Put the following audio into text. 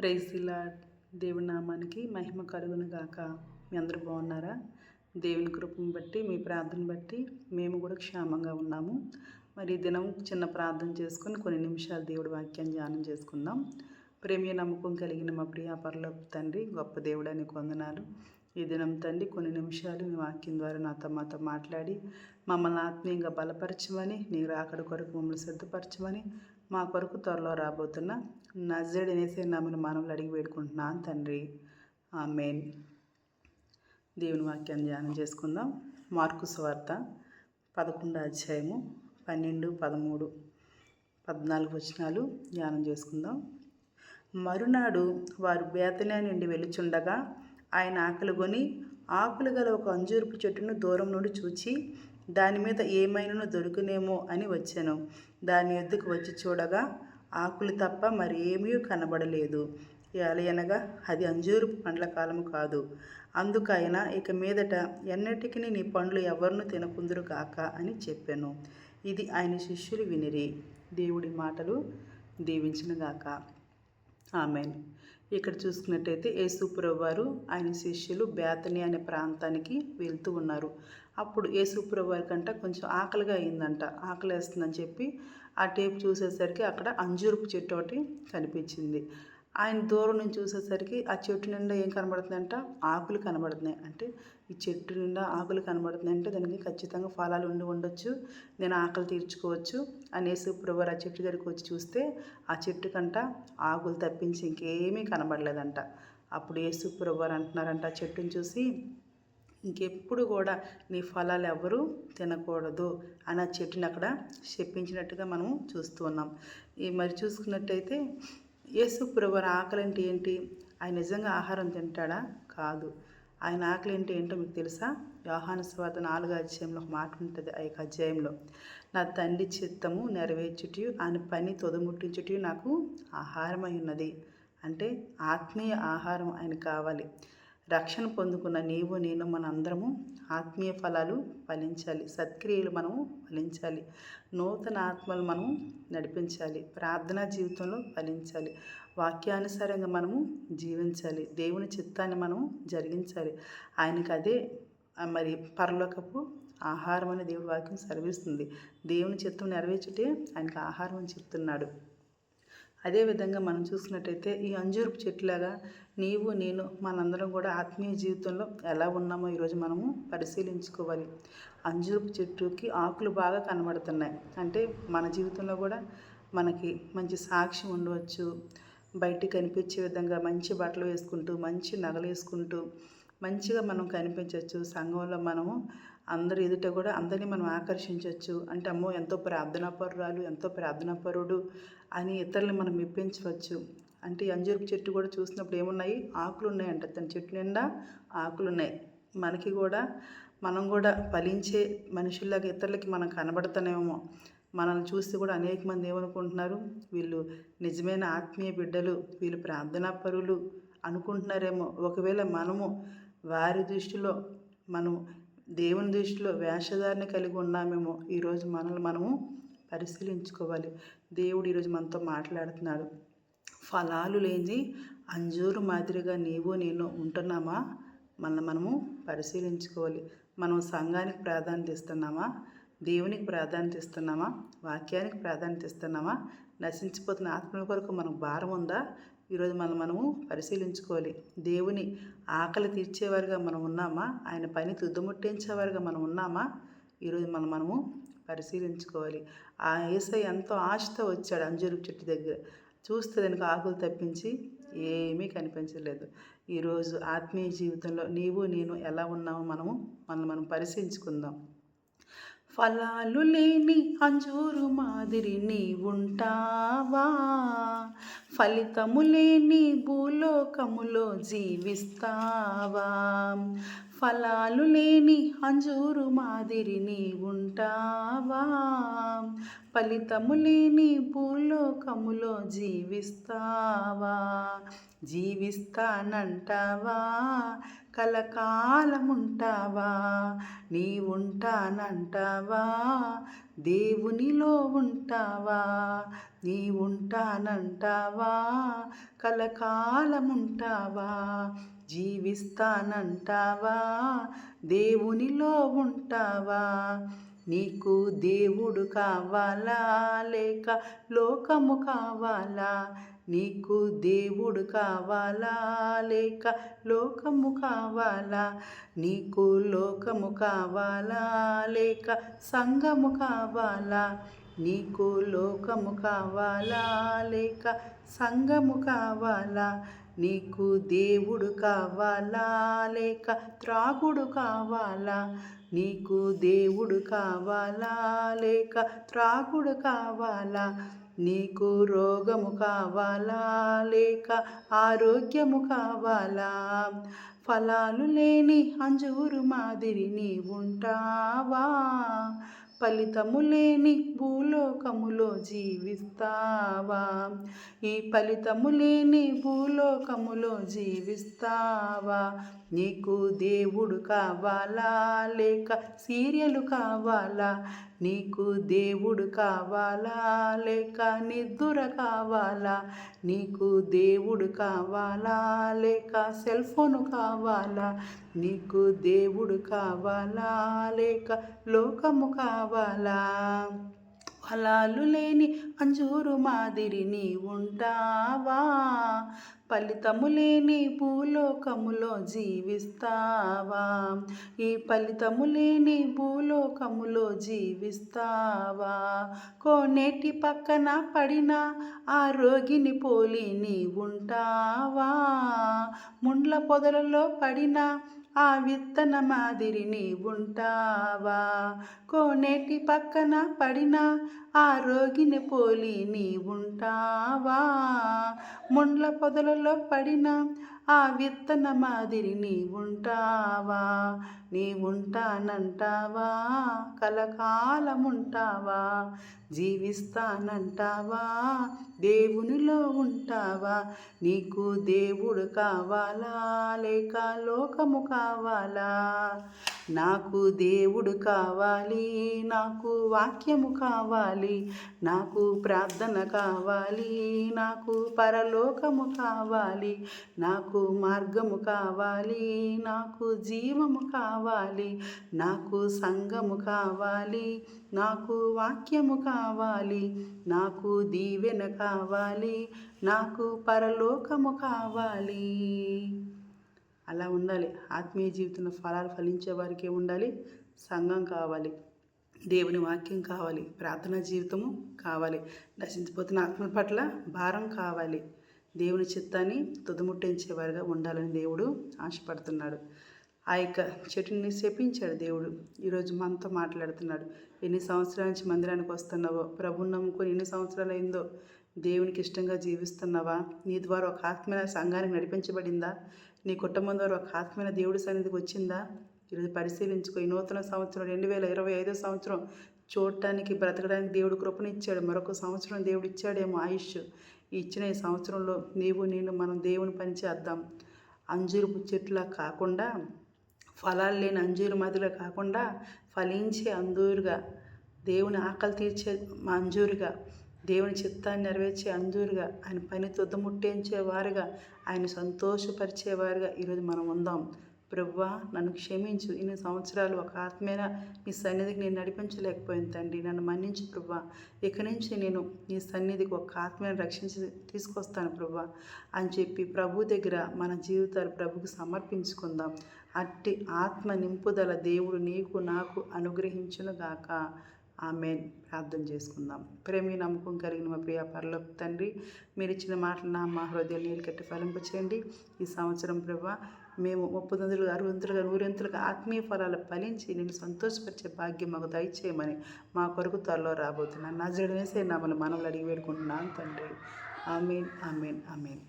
ప్రైజ్లా దేవుని నామానికి మహిమ కలుగును గాక. మీ అందరూ బాగున్నారా? దేవుని కృపను బట్టి మీ ప్రార్థన బట్టి మేము కూడా క్షేమంగా ఉన్నాము. మరి ఈ దినం చిన్న ప్రార్థన చేసుకుని కొన్ని నిమిషాలు దేవుడి వాక్యాన్ని ధ్యానం చేసుకుందాం. ప్రేమ నమ్మకం కలిగిన మా ప్రియ పరలోక తండ్రి గొప్ప దేవుడని కొందనాలు. ఈ దినం తండ్రి కొన్ని నిమిషాలు మీ వాక్యం ద్వారా నాతో మాతో మాట్లాడి మమ్మల్ని ఆత్మీయంగా బలపరచమని నీ రాకడ కొరకు మమ్మల్ని సిద్ధపరచమని మా కొరకు త్వరలో రాబోతున్న నజడ్ అనేసి నమ్మని మనవులు అడిగి వేడుకుంటున్నాను తండ్రి. ఆమెన్. దేవుని వాక్యాన్ని ధ్యానం చేసుకుందాం. మార్కు స్వార్త పదకొండు అధ్యాయము పన్నెండు పదమూడు పద్నాలుగు వచనాలు ధ్యానం చేసుకుందాం. మరునాడు వారు బేతనే నుండి వెలుచుండగా ఆయన ఆకలి కొని ఆకులు గల ఒక అంజూరపు చెట్టును దూరం నుండి చూచి దాని మీద ఏమైనా దొరుకునేమో అని వచ్చాను. దాని ఎద్దుకు వచ్చి చూడగా ఆకులు తప్ప మరి ఏమీ కనబడలేదు ఎలయనగా అది అంజూరు పండ్ల కాలము కాదు. అందుకైన ఇక మీదట ఎన్నటికి నీ పండ్లు ఎవరిను తినకుందురు కాక అని చెప్పాను. ఇది ఆయన శిష్యులు వినిరి. దేవుడి మాటలు దీవించిన గాక. ఆమెన్. ఇక్కడ చూసుకున్నట్టయితే యేసుప్రభు వారు ఆయన శిష్యులు బేతని అనే ప్రాంతానికి వెళ్తూ ఉన్నారు. అప్పుడు యేసుప్రభు వారి కంట కొంచెం ఆకలిగా అయిందంట. ఆకలి వేస్తుందని చెప్పి ఆ టేప్ చూసేసరికి అక్కడ అంజూరుపు చెట్టు ఒకటి కనిపించింది. ఆయన దూరం నుంచి చూసేసరికి ఆ చెట్టు నిండా ఏం కనబడుతుందంట? ఆకులు కనబడుతున్నాయి. అంటే ఈ చెట్టు నిండా ఆకులు కనబడుతున్నాయి అంటే దానికి ఖచ్చితంగా ఫలాలు ఉండి ఉండొచ్చు. నేను ఆకలి తీర్చుకోవచ్చు అనేసి ప్రభు ఆ చెట్టు దగ్గరికి వచ్చి చూస్తే ఆ చెట్టు కంట ఆకులు తప్పించి ఇంకేమీ కనబడలేదంట. అప్పుడు యేసు ప్రభు అంటున్నారంట ఆ చెట్టుని చూసి ఇంకెప్పుడు కూడా నీ ఫలాలు ఎవరు తినకూడదు అని ఆ చెట్టుని అక్కడ చెప్పించినట్టుగా మనం చూస్తూ ఉన్నాం. ఈ మరి చూసుకున్నట్టయితే యేసు ప్రభు ఆకలి అంటే ఏంటి? ఆయన నిజంగా ఆహారం తింటాడా? కాదు. ఆయన ఆకలి అంటే ఏంటో మీకు తెలుసా? యోహాను స్వాత నాలుగో అధ్యాయంలో ఒక మాట ఉంటుంది ఆ యొక్క అధ్యాయంలో. నా తండ్రి చిత్తము నెరవేర్చుటి ఆయన పని తొదముట్టించుటి నాకు ఆహారమై ఉన్నది. అంటే ఆత్మీయ ఆహారం ఆయన కావాలి. రక్షణ పొందుకున్న నీవు నేను మన అందరము ఆత్మీయ ఫలాలు ఫలించాలి. సత్క్రియలు మనము ఫలించాలి. నూతన ఆత్మలు మనము నడిపించాలి. ప్రార్థనా జీవితంలో ఫలించాలి. వాక్యానుసారంగా మనము జీవించాలి. దేవుని చిత్తాన్ని మనము జరిగించాలి. ఆయనకి అదే మరి పరలోకపు ఆహారం అనే దేవుడి వాక్యం సెలవిస్తుంది. దేవుని చిత్తం నెరవేర్చుటే ఆయనకు ఆహారం అని చెప్తున్నాడు. అదేవిధంగా మనం చూసినట్టయితే ఈ అంజూరపు చెట్టులాగా నీవు నేను మనందరం కూడా ఆత్మీయ జీవితంలో ఎలా ఉన్నామో ఈరోజు మనము పరిశీలించుకోవాలి. అంజూరపు చెట్టుకి ఆకులు బాగా కనబడుతున్నాయి. అంటే మన జీవితంలో కూడా మనకి మంచి సాక్షి ఉండవచ్చు. బయటికి కనిపించే విధంగా మంచి బట్టలు వేసుకుంటూ మంచి నగలు వేసుకుంటూ మంచిగా మనం కనిపించవచ్చు. సంఘంలో మనము అందరి ఎదుట కూడా అందరినీ మనం ఆకర్షించవచ్చు. అంటే అమ్మో ఎంతో ప్రార్థనాపరురాలు ఎంతో ప్రార్థనాపరుడు అని ఇతరులను మనం మెప్పించవచ్చు. అంటే అంజూరపు చెట్టు కూడా చూసినప్పుడు ఏమున్నాయి? ఆకులు ఉన్నాయంట తన చెట్టు నిండా ఆకులు ఉన్నాయి మనకి కూడా మనం కూడా ఫలించే మనుషుల్లాగా ఇతరులకి మనం కనబడతానేమో. మనల్ని చూస్తే కూడా అనేక మంది ఏమనుకుంటున్నారు? వీళ్ళు నిజమైన ఆత్మీయ బిడ్డలు వీళ్ళు ప్రార్థనా పరులు అనుకుంటున్నారేమో. ఒకవేళ మనము వారి దృష్టిలో మనం దేవుని దృష్టిలో వేషధారణ కలిగి ఉన్నామేమో ఈరోజు మనల్ని మనము పరిశీలించుకోవాలి. దేవుడు ఈరోజు మనతో మాట్లాడుతున్నాడు. ఫలాలు లేని అంజూరు మాదిరిగా నీవు నేను ఉంటున్నామా? మనల్ని మనము పరిశీలించుకోవాలి. మనం సంఘానికి ప్రాధాన్యత ఇస్తున్నామా? దేవునికి ప్రాధాన్యత ఇస్తున్నామా? వాక్యానికి ప్రాధాన్యత ఇస్తున్నామా? నశించిపోతున్న ఆత్మల కొరకు మనకు భారం ఉందా? ఈరోజు మనం మనము పరిశీలించుకోవాలి. దేవుని ఆకలి తీర్చేవారుగా మనం ఉన్నామా? ఆయన పని తుద్దుముట్టించేవారుగా మనం ఉన్నామా? ఈరోజు మనం మనము పరిశీలించుకోవాలి. ఆ ఏసై ఎంతో ఆశతో వచ్చాడు అంజూరు చెట్టు దగ్గర. చూస్తే దానికి ఆకులు తప్పించి ఏమీ కనిపించలేదు. ఈరోజు ఆత్మీయ జీవితంలో నీవు నేను ఎలా ఉన్నామో మనము మనం మనం పరిశీలించుకుందాం. ఫలాలు లేని అంజూరు మాదిరి నీ ఫలితములేని ఫలితము లేని భూలోకములో జీవిస్తావా? ఫలాలు లేని అంజూరు మాదిరిని ఉంటావా? ఫలితము లేని భూలోకములో జీవిస్తావా? జీవిస్తానంటావా? కలకాలముంటావా? నీ ఉంటానంటావా దేవునిలో ఉంటావా? నీ ఉంటానంటావా? కలకాలముంటావా? జీవిస్తానంటావా? దేవునిలో ఉంటావా? నీకు దేవుడు కావాలా? లేక లోకము కావాలా? నీకు దేవుడు కావాలా? లేక లోకము కావాలా? నీకు లోకము కావాలా? లేక సంఘము కావాలా? నీకు లోకము కావాలా? లేక సంఘము కావాలా? నీకు దేవుడు కావాలా? లేక త్రాగుడు కావాలా? నీకు దేవుడు కావాలా? లేక త్రాగుడు కావాలా? నీకు రోగము కావాలా? లేక ఆరోగ్యము కావాలా? ఫలాలు లేని అంజూరు మాదిరి నీ ఉంటావా ఫలితము లేని భూలోకములో జీవిస్తావా? ఈ ఫలితము లేని భూలోకములో జీవిస్తావా? నీకు దేవుడు కావాలా? లేక సీరియలు కావాలా? నీకు దేవుడు కావాలా? లేక నిద్దుర కావాలా? నీకు దేవుడు కావాలా? లేక సెల్ ఫోన్ కావాలా? నీకు దేవుడు కావాలా? లేక లోకము కావాలా? ఫలాలు లేని అంజూరు మాదిరి నీ ఉంటావా? ఫలితము లేని భూలోకములో జీవిస్తావా? ఈ ఫలితము లేని భూలోకములో జీవిస్తావా? కోనేటి పక్కన పడిన ఆ రోగిని పోలి నీ ఉంటావా? ముండ్ల పొదలలో పడిన ఆ విత్తన మాదిరిని ఉంటావా కోనేటి పక్కన పడిన ఆ రోగిని పోలి నీ ఉంటావా ముండ్ల పొదలలో పడిన ఆ విత్తన మాదిరి నీ ఉంటావా నీ ఉంటానంటావా కలకాలముంటావా జీవిస్తానంటావా దేవునిలో ఉంటావా నీకు దేవుడు కావాలా లేక లోకము కావాలా? నాకు దేవుడు కావాలి నాకు వాక్యము కావాలి నాకు ప్రార్థన కావాలి నాకు పరలోకము కావాలి నాకు మార్గము కావాలి నాకు జీవము కావాలి నాకు సంఘము కావాలి నాకు వాక్యము కావాలి నాకు దీవెన కావాలి నాకు పరలోకము కావాలి. అలా ఉండాలి. ఆత్మీయ జీవితంలో ఫలాలు ఫలించే వారికి ఉండాలి. సంఘం కావాలి. దేవుని వాక్యం కావాలి. ప్రార్థనా జీవితము కావాలి. నశించిపోతున్న ఆత్మ పట్ల భారం కావాలి. దేవుని చిత్తాన్ని తుదముట్టించేవారిగా ఉండాలని దేవుడు ఆశపడుతున్నాడు. ఆ యొక్క చెట్టుని శపించాడు దేవుడు. ఈరోజు మనతో మాట్లాడుతున్నాడు. ఎన్ని సంవత్సరాల నుంచి మందిరానికి వస్తున్నావో? ప్రభుని నమ్ముకొని ఎన్ని సంవత్సరాలు అయిందో? దేవునికి ఇష్టంగా జీవిస్తున్నావా? నీ ద్వారా ఒక ఆత్మీయ సంఘానికి నడిపించబడిందా? నీ కుటుంబం ద్వారా ఒక ఆత్మైన దేవుడి సన్నిధికి వచ్చిందా? ఈరోజు పరిశీలించుకో. ఈ నూతన సంవత్సరం రెండు వేల ఇరవై ఐదో సంవత్సరం చూడటానికి బ్రతకడానికి దేవుడు కృపనిచ్చాడు. మరొక సంవత్సరం దేవుడు ఇచ్చాడేమో ఆయుష్. ఇచ్చిన ఈ సంవత్సరంలో నీవు నేను మనం దేవుని పని చేద్దాం. అంజూరు చెట్టులా కాకుండా ఫలాలు లేని అంజూరు మాదిరిగా కాకుండా ఫలించే అంజూరుగా దేవుని ఆకలి తీర్చే అంజూరుగా దేవుని చిత్తాన్ని నెరవేర్చే అంజూరుగా ఆయన పని తుద్దముట్టేంచేవారుగా ఆయన సంతోషపరిచేవారుగా ఈరోజు మనం ఉందాం. ప్రభువా నన్ను క్షమించు. ఇన్ని సంవత్సరాలు ఒక ఆత్మేన? నీ సన్నిధికి నేను నడిపించలేకపోయింది తండ్రి. నన్ను మన్నించు ప్రభా ఇక నుంచి నేను నీ సన్నిధికి ఒక ఆత్మీయను రక్షించి తీసుకొస్తాను ప్రభా అని చెప్పి ప్రభు దగ్గర మన జీవితాలు ప్రభుకి సమర్పించుకుందాం. అట్టి ఆత్మ నింపుదల దేవుడు నీకు నాకు అనుగ్రహించును గాక ఆమె ప్రార్థన చేసుకుందాం. ప్రేమి నమ్మకం కలిగిన మా ప్రియ పరలోక తండ్రి మీరు ఇచ్చిన మాటలు నా మా హృదయం నీళ్ళు కట్టి ఫలింపు చేయండి. ఈ సంవత్సరం ప్రభా మేము ముప్పదంతులుగా అరవంతులుగా నూరెంతులుగా ఆత్మీయ ఫలాలు ఫలించి నేను సంతోషపరిచే భాగ్యం మాకు దయచేయమని మా కొరకు త్వరలో రాబోతున్నాను నా జడవేసే నామలు మనవులు అడిగి వేడుకుంటున్నాను తండ్రి. Amen amen amen.